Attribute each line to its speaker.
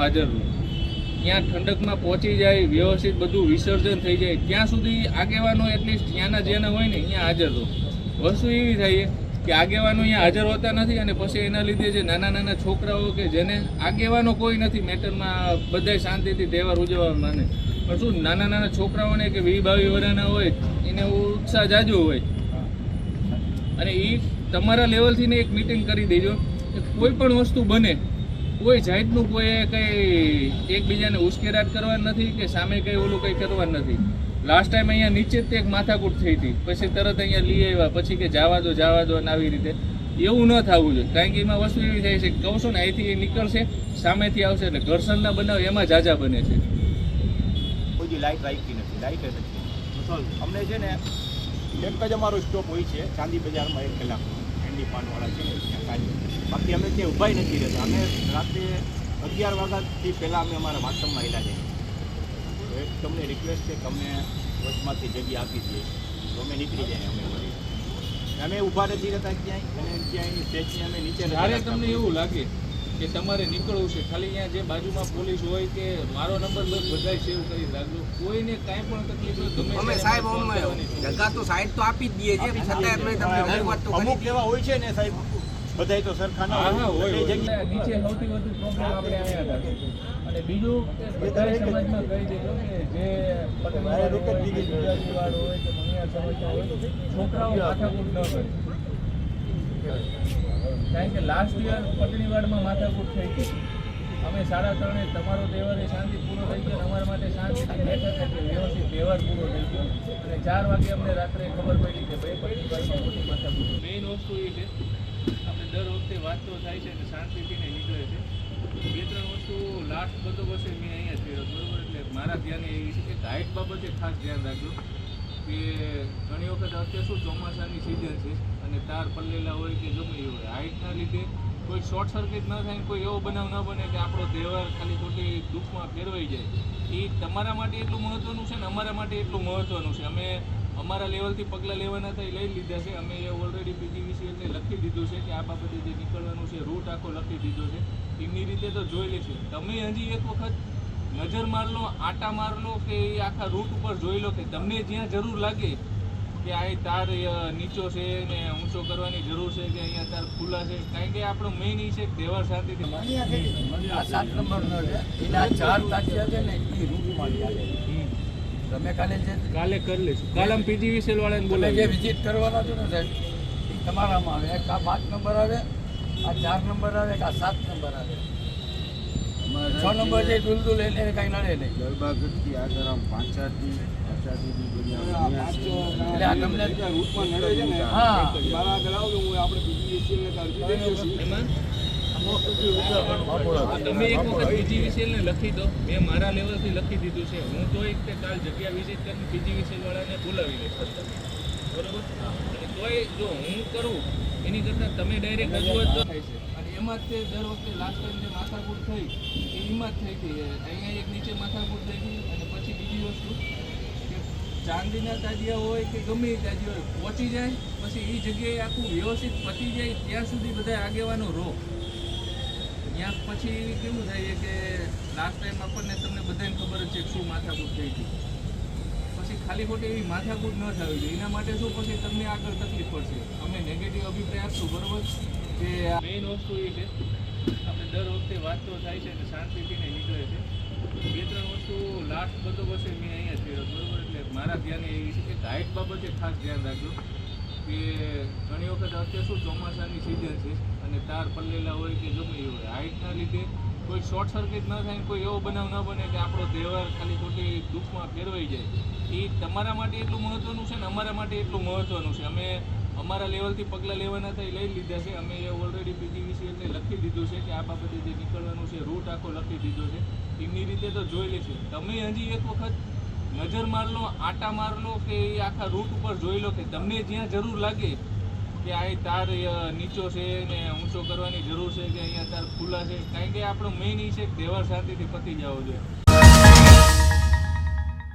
Speaker 1: હાજર રહું. ત્યાં ઠંડકમાં પહોંચી જાય, વ્યવસ્થિત બધું વિસર્જન થઈ જાય. ત્યાં સુધી આગેવાનો એટલીસ્ટ ત્યાંના જેના હોય ને ત્યાં હાજર રહો. વસ્તુ એવી થાય કે આગેવાનો અહીંયા હાજર હોતા નથી અને પછી એના લીધે જે નાના નાના છોકરાઓ કે જેને આગેવાનો કોઈ નથી મેટરમાં બધાય શાંતિથી તહેવાર ઉજવવા માને. પણ શું નાના નાના છોકરાઓને કે વી બાવી વર્ષના હોય, એને ઉત્સાહ જાજો હોય. અને એ તમારા લેવલથી ને એક મિટિંગ કરી દેજો. કે કોઈ પણ વસ્તુ બને કોઈ જાતનું કોઈ કંઈ એકબીજાને ઉશ્કેરાટ કરવા નથી કે સામે કંઈ ઓલું કંઈ કરવા નથી. લાસ્ટ ટાઈમ અહીંયા નીચે જ તે એક માથાકૂટ થઈ હતી. પછી તરત અહીંયા લઈ આવ્યા. પછી કે જવા દો જવા દો અને આવી રીતે. એવું ન થવું જોઈએ. કારણ કે એમાં વસ્તુ એવી થાય છે કે કહું છું ને અહીંથી એ નીકળશે સામેથી આવશે એટલે ઘર્ષણના બનાવ એમાં જાજા બને છે.
Speaker 2: કોઈ લાઇટ રાખી નથી. લાઇટ નથી. અમને છે ને એક જ અમારો સ્ટોપ હોય છે ચાંદી બજારમાં એક કલાક એન્ડી પાનવાળા છે ત્યાં બાકી અમે ત્યાં ઊભા નથી રહેતા. અમે રાત્રે અગિયાર વાગ્યાથી પહેલાં અમે અમારા વાસ્તવમાં હેલા જઈએ એક તમને રિક્વેસ્ટ છે કે અમને બસમાંથી જગ્યા આપી દઈએ. તો અમે નીકળી જઈએ અમે વળી. અમે ઊભા નથી રહેતા ક્યાંય. અને ક્યાંય સ્ટેજની અમે નીચે
Speaker 1: જ્યારે તમને એવું લાગે કે તમારે નીકળવું છે. ખાલી અહીંયા જે બાજુમાં પોલીસ હોય કે મારો નંબર બસ બધાય સેવ કરી રાખજો. કોઈને કાંઈ પણ તકલીફ હોય ગમે
Speaker 3: અમે સાહેબ અમે
Speaker 1: કરવાની
Speaker 3: જગા તો સાઈડ તો આપી જ દઈએ છીએ છતાં અમે તમને રજૂઆત તો
Speaker 2: અમુક એવા હોય છે ને સાહેબ બધાય તો સરખા ના
Speaker 1: હા હા હોય હોય.
Speaker 2: જગ્યા
Speaker 1: નીચે સૌથી વધુ પ્રોબ્લેમ આપણે અહીંયા હતા અને બીજું કે બધા સમાજમાં કહી દેજો કે જે કે ગુજરાતીવાળા હોય કે ભણિયાર સમાજના હોય છોકરાઓ માથાકૂટ ન કરે. કારણ કે લાસ્ટ યર પટણીવાડમાં માથાકૂટ થઈ ગઈ અમે સાડા ત્રણે તમારો તહેવાર એ શાંતિ પૂરો થઈ ગયો અમારા માટે શાંતિથી બેઠા હતા. વ્યવસ્થિત તહેવાર પૂરો થઈ ગયો. અને ચાર વાગે અમને રાત્રે ખબર પડી કે ભાઈ પટણીવાડમાં મોટી માથાકૂટ. મેઇન વસ્તુ એ છે, આપણે દર વખતે વાત થાય છે અને શાંતિથી ને નીકળે છે. બે ત્રણ વસ્તુ લાસ્ટ બધો વર્ષે મેં અહીંયા થયો બરોબર? એટલે મારા ધ્યાને એવી છે કે હાઇટ બાબતે ખાસ ધ્યાન રાખજો. કે ઘણી વખત અત્યારે શું ચોમાસાની સિઝન છે અને તાર પલ્લેલા હોય કે ગમે હોય. હાઇટના લીધે કોઈ શોર્ટ સર્કિટ ન થાય કોઈ એવો બનાવ ન બને કે આપણો તહેવાર ખાલી ખોટી દુઃખમાં ફેરવાઈ જાય. એ તમારા માટે એટલું મહત્ત્વનું છે ને અમારા માટે એટલું મહત્ત્વનું છે. અમે અમારા લેવલથી પગલાં લેવાના હતા એ લઈ લીધા છે. અમે એ ઓલરેડી પીજીવીસીએલને લખી દીધું છે કે આ બાબતે જે નીકળવાનું છે રૂટ આખો લખી દીધો છે. એમની રીતે તો જોઈ લેશે તમે હજી એક વખત નજર માર લો આટા માર લો કે એ આખા રૂટ ઉપર જોઈ લો કે તમને જ્યાં જરૂર લાગે કે આ તાર નીચો છે ને ઊંચો કરવાની જરૂર છે કે અહીંયા તાર ખુલ્લા છે. કારણ કે આપણો મેઇન એ છે તહેવાર શાંતિથી
Speaker 4: આ સાત નંબરનો છે. એના ચાર તાકિયા છે ને એ રૂટમાં ચાલે તમે કાલે જે
Speaker 1: કાલે કરી લેશું કાલે આમ વિસેલ વાળાને
Speaker 4: બોલાવી જે વિઝિટ કરવાના છો ને સાહેબ એ તમારામાં આવે. એક આ પાંચ નંબર આવે આ ચાર નંબર આવે એક આ સાત નંબર આવે. છ નંબર દુલદુલ એને કાંઈ નડે નહીં.
Speaker 5: ને આગળ
Speaker 1: તમે એક વખત લખી દો. મેં મારા લેવલથી લખી દીધું છે. હું તો એક કાલ જગ્યા વિઝિટ કરીને પીજીવીસીએલ વાળાને બોલાવી લઈશ. બરોબર? અને તોય જો હું કરું એની કરતાં તમે ડાયરેક્ટ રજૂઆત થાય છે. એમાં જ તે દર વખતે લાસ્ટ ટાઈમ જે માથાકૂટ થઈ, એ એમાં જ થઈ ગઈ. અહીંયા એક નીચે માથાકૂટ થઈ ગઈ અને પછી બીજી વસ્તુ કે ચાંદીના તાજિયા હોય કે ગમે એ તાજિયા હોય પહોંચી જાય, પછી એ જગ્યાએ આખું વ્યવસ્થિત પતી જાય, ત્યાં સુધી બધા આગેવાનો રો ત્યાં પછી કેવું થાય કે લાસ્ટ ટાઈમ આપણને તમને બધાને ખબર જ છે શું માથાકૂટ થઈ હતી પછી ખાલી ખોટી એવી માથાકૂટ ન થવી જોઈએ. એના માટે શું પછી તમને આગળ તકલીફ પડશે? અમે નેગેટિવ અભિપ્રાય આપશું, બરોબર? કે મેઇન વસ્તુ એ છે, આપણે દર વખતે વાત તો થાય છે અને શાંતિથી ને નીકળે છે. બે ત્રણ વસ્તુ લાસ્ટ બધો પછી મેં અહીંયા થયો બરોબર? એટલે મારા ધ્યાને એવી છે કે હાઇટ બાબતે ખાસ ધ્યાન રાખજો કે ઘણી વખત અત્યારે શું ચોમાસાની સિઝન છે અને તાર પલ્લેલા હોય કે ગમે હોય. હાઇટના લીધે કોઈ શોર્ટ સર્કિટ ન થાય કોઈ એવો બનાવ ન બને કે આપણો તહેવાર ખાલી ખોટી દુઃખમાં ફેરવાઈ જાય. એ તમારા માટે એટલું મહત્ત્વનું છે ને અમારા માટે એટલું મહત્ત્વનું છે. અમે અમારા લેવલથી પગલાં લેવાના હતા, એ લઈ લીધા છે. અમે એ ઓલરેડી પીજીવીસીએલને લખી દીધું છે કે આ બાબતે જે નીકળવાનું છે રૂટ આખો લખી દીધો છે. એમની રીતે તો જોઈ લે છે તમે હજી એક વખત નજર માર લો, આટા માર કે એ આખા રૂટ ઉપર જોઈ લો કે તમને જ્યાં જરૂર લાગે કે આ તાર નીચો છે ને ઊંચો કરવાની જરૂર છે કે અહીંયા તાર ખુલ્લા છે. કારણ કે આપણો મેઇન એ છે કે શાંતિથી પતી જવો જોઈએ.